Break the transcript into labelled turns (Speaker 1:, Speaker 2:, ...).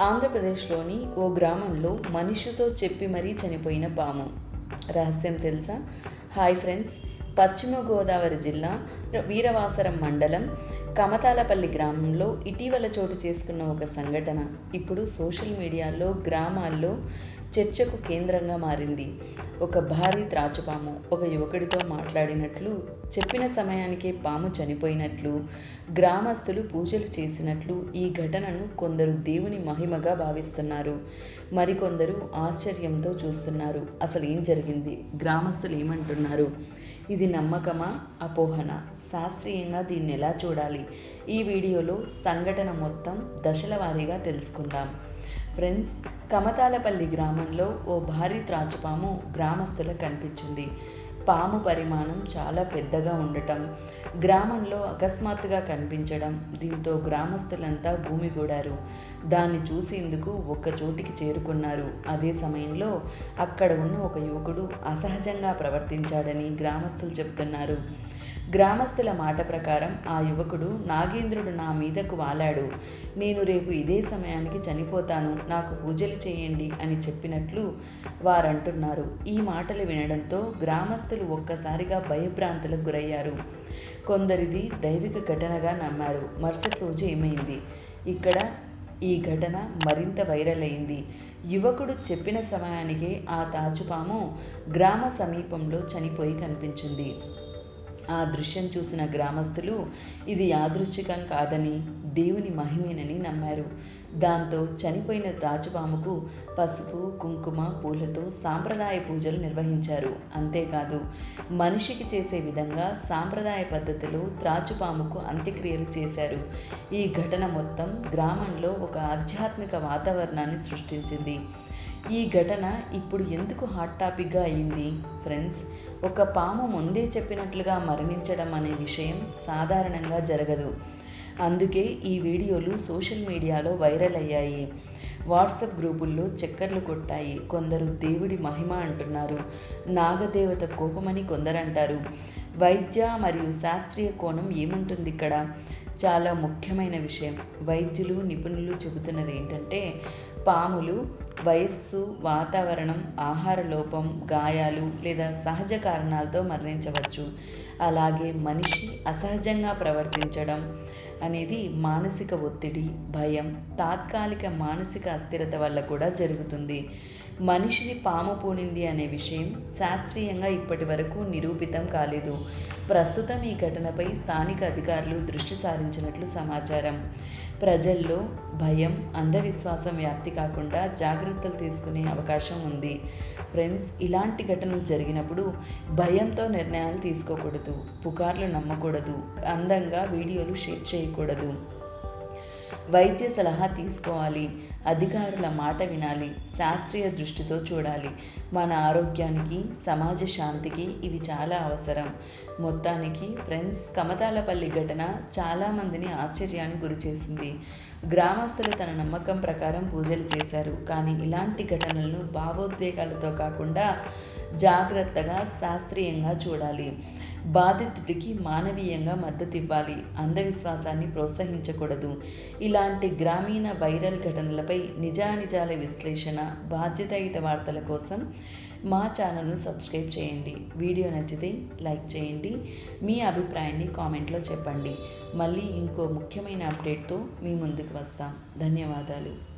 Speaker 1: ఆంధ్రప్రదేశ్లోని ఓ గ్రామంలో మనిషితో చెప్పి మరీ చనిపోయిన పాము. రహస్యం తెలుసా? హాయ్ ఫ్రెండ్స్ పశ్చిమ గోదావరి జిల్లా వీరవాసరం మండలం కమతాలపల్లి గ్రామంలో ఇటీవల చోటు చేసుకున్న ఒక సంఘటన ఇప్పుడు సోషల్ మీడియాలో గ్రామాల్లో చర్చకు కేంద్రంగా మారింది. ఒక భారీ త్రాచుపాము ఒక యువకుడితో మాట్లాడినట్లు చెప్పిన సమయానికే పాము చనిపోయినట్లు గ్రామస్తులు పూజలు చేసినట్లు ఈ ఘటనను కొందరు దేవుని మహిమగా భావిస్తున్నారు. మరికొందరు ఆశ్చర్యంతో చూస్తున్నారు. అసలు ఏం జరిగింది? గ్రామస్తులు ఏమంటున్నారు? ఇది నమ్మకమా? అపోహన? శాస్త్రీయంగా దీన్ని ఎలా చూడాలి? ఈ వీడియోలో సంఘటన మొత్తం దశల వారీగా తెలుసుకుందాం. ఫ్రెండ్స్ కమతాలపల్లి గ్రామంలో ఓ భారీ త్రాచుపాము గ్రామస్తులకు కనిపించింది. పాము పరిమాణం చాలా పెద్దగా ఉండటం గ్రామంలో అకస్మాత్తుగా కనిపించడం దీంతో గ్రామస్తులంతా భూమిగూడారు దాన్ని చూసేందుకు ఒక్క చోటికి చేరుకున్నారు. అదే సమయంలో అక్కడ ఉన్న ఒక యువకుడు అసహజంగా ప్రవర్తించాడని గ్రామస్తులు చెబుతున్నారు గ్రామస్తుల మాట ప్రకారం ఆ యువకుడు నాగేంద్రుడు నా మీదకు వాలాడు. నేను రేపు ఇదే సమయానికి చనిపోతాను. నాకు పూజలు చేయండి అని చెప్పినట్లు వారంటున్నారు. ఈ మాటలు వినడంతో గ్రామస్తులు ఒక్కసారిగా భయభ్రాంతులకు గురయ్యారు. కొందరిది దైవిక ఘటనగా నమ్మారు. మరుసటి రోజు ఏమైంది? ఇక్కడ ఈ ఘటన మరింత వైరల్ అయింది. యువకుడు చెప్పిన సమయానికే ఆ తాచుపాము గ్రామ సమీపంలో చనిపోయి కనిపించింది. ఆ దృశ్యం చూసిన గ్రామస్తులు ఇది యాదృచ్ఛికం కాదని దేవుని మహిమేనని నమ్మారు. దాంతో చనిపోయిన రాజుపాముకు పసుపు కుంకుమ పూలతో సాంప్రదాయ పూజలు నిర్వహించారు. అంతేకాదు మనిషికి చేసే విధంగా సాంప్రదాయ పద్ధతిలో త్రాచుపాముకు అంత్యక్రియలు చేశారు. ఈ ఘటన మొత్తం గ్రామంలో ఒక ఆధ్యాత్మిక వాతావరణాన్ని సృష్టించింది. ఈ ఘటన ఇప్పుడు ఎందుకు హాట్ టాపిక్గా అయింది? ఫ్రెండ్స్ ఒక పాము ముందే చెప్పినట్లుగా మరణించడం అనే విషయం సాధారణంగా జరగదు. అందుకే ఈ వీడియోలు సోషల్ మీడియాలో వైరల్ అయ్యాయి. వాట్సాప్ గ్రూపుల్లో చక్కర్లు కొట్టాయి. కొందరు దేవుడి మహిమ అంటున్నారు. నాగదేవత కోపమని కొందరంటారు. వైద్య మరియు శాస్త్రీయ కోణం ఏముంటుంది ఇక్కడ చాలా ముఖ్యమైన విషయం. వైద్యులు నిపుణులు చెబుతున్నది ఏంటంటే పాములు వయస్సు వాతావరణం ఆహార లోపం గాయాలు లేదా సహజ కారణాలతో మరణించవచ్చు. అలాగే మనిషి అసహజంగా ప్రవర్తించడం అనేది మానసిక ఒత్తిడి భయం తాత్కాలిక మానసిక అస్థిరత వల్ల కూడా జరుగుతుంది. మనిషిని పాము పూనింది అనే విషయం శాస్త్రీయంగా ఇప్పటి వరకు నిరూపితం కాలేదు. ప్రస్తుతం ఈ ఘటనపై స్థానిక అధికారులు దృష్టి సారించినట్లు సమాచారం. ప్రజల్లో భయం అంధవిశ్వాసం వ్యాప్తి కాకుండా జాగ్రత్తలు తీసుకునే అవకాశం ఉంది. ఫ్రెండ్స్ ఇలాంటి ఘటనలు జరిగినప్పుడు భయంతో నిర్ణయాలు తీసుకోకూడదు పుకార్లు నమ్మకూడదు అందంగా వీడియోలు షేర్ చేయకూడదు. వైద్య సలహా తీసుకోవాలి. అధికారుల మాట వినాలి శాస్త్రీయ దృష్టితో చూడాలి. మన ఆరోగ్యానికి సమాజ శాంతికి ఇవి చాలా అవసరం. మొత్తానికి ఫ్రెండ్స్ కమతాలపల్లి ఘటన చాలామందిని ఆశ్చర్యానికి గురిచేసింది గ్రామస్తులు తన నమ్మకం ప్రకారం పూజలు చేశారు. కానీ ఇలాంటి ఘటనలను భావోద్వేగాలతో కాకుండా జాగ్రత్తగా శాస్త్రీయంగా చూడాలి. బాధితుడికి మానవీయంగా మద్దతు ఇవ్వాలి అంధవిశ్వాసాన్ని ప్రోత్సహించకూడదు. ఇలాంటి గ్రామీణ వైరల్ ఘటనలపై నిజానిజాల విశ్లేషణ బాధ్యతాయుత వార్తల కోసం మా ఛానల్ను సబ్స్క్రైబ్ చేయండి. వీడియో నచ్చితే లైక్ చేయండి. మీ అభిప్రాయాన్ని కామెంట్లో చెప్పండి. మళ్ళీ ఇంకో ముఖ్యమైన అప్డేట్తో మీ ముందుకు వస్తాం. ధన్యవాదాలు.